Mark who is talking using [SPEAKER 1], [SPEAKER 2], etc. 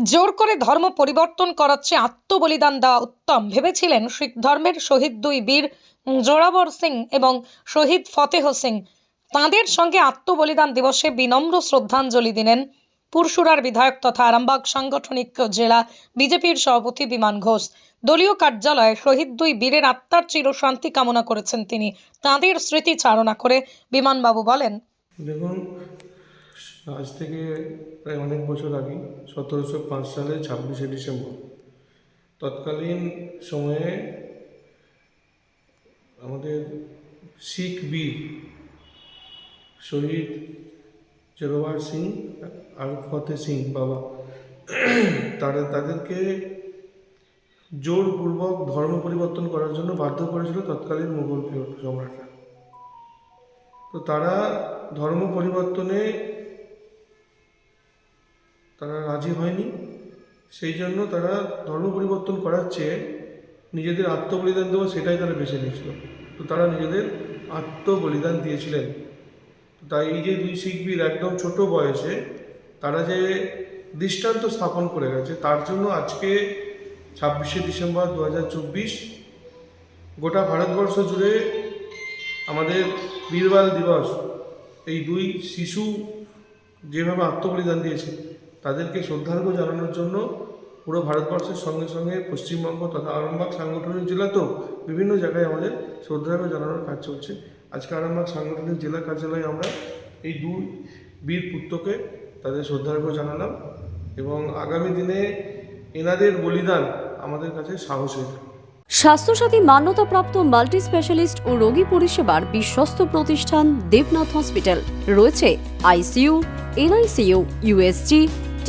[SPEAKER 1] জোর করে ধর্ম পরিবর্তন করাচ্ছে আত্মবলিদান দেওয়া উত্তম। ভেবেছিলেন শিখ ধর্মের শহীদ দুই বীর জোরাবর সিং এবং শহীদ ফতেহ সিং। তাঁদের সঙ্গে আত্মবলিদান দিবসে বিনম্র শ্রদ্ধাঞ্জলি দিলেন পুরসুরার বিধায়ক তথা আরামবাগ সাংগঠনিক জেলা বিজেপির সভাপতি বিমান ঘোষ। দলীয় কার্যালয়ে শহীদ দুই বীরের আত্মার চিরশান্তি কামনা করেছেন তিনি। তাঁদের স্মৃতি চারণা করে বিমানবাবু বলেন,
[SPEAKER 2] দেখুন আজ থেকে প্রায় অনেক বছর আগে, সতেরোশো পাঁচ সালে ছাব্বিশে ডিসেম্বর। তৎকালীন সময়ে আমাদের শিখ বীর শহীদ জেরোবার সিং আর ফতে সিং বাবা, তারা তাদেরকে জোরপূর্বক ধর্ম পরিবর্তন করার জন্য বাধ্য করেছিল তৎকালীন মুঘল সম্রাটরা। তো তারা ধর্ম পরিবর্তনে তারা রাজি হয়নি। সেই জন্য তারা ধর্ম পরিবর্তন করার চেয়ে নিজেদের আত্মবলিদান দেওয়া সেটাই তারা বেছে নিয়েছিল। তো তারা নিজেদের আত্মবলিদান দিয়েছিলেন। তাই এই যে দুই শিখবীর একদম ছোট বয়সে তারা যে দৃষ্টান্ত স্থাপন করে গেছে, তার জন্য আজকে ছাব্বিশে ডিসেম্বর দু হাজার চব্বিশ গোটা ভারতবর্ষ জুড়ে আমাদের বীরবাল দিবস, এই দুই শিশু যেভাবে আত্মবলিদান দিয়েছে তাদেরকে শ্রদ্ধার্ঘ জানানোর জন্য পুরো ভারতবর্ষের সঙ্গে সঙ্গে পশ্চিমবঙ্গ তথা আরামবাগ সাংগঠনিক জেলাতেও বিভিন্ন জায়গায় আমাদের শ্রদ্ধার্ঘ জানানোর কাজ চলছে। আজকে আরামবাগ সাংগঠনিক জেলা কার্যালয়ে আমরা এই দুই বীর পুত্রকে তাদের শ্রদ্ধার্ঘ জানালাম এবং আগামী দিনে এনাদের বলিদান আমাদের কাছে সাহসের
[SPEAKER 3] স্বাস্থ্যসাথী মান্যতাপ্রাপ্ত মাল্টি স্পেশালিস্ট ও রোগী পরিষেবার বিশ্বস্ত প্রতিষ্ঠান দেবনাথ হসপিটাল। রয়েছে ICU, NICU, USG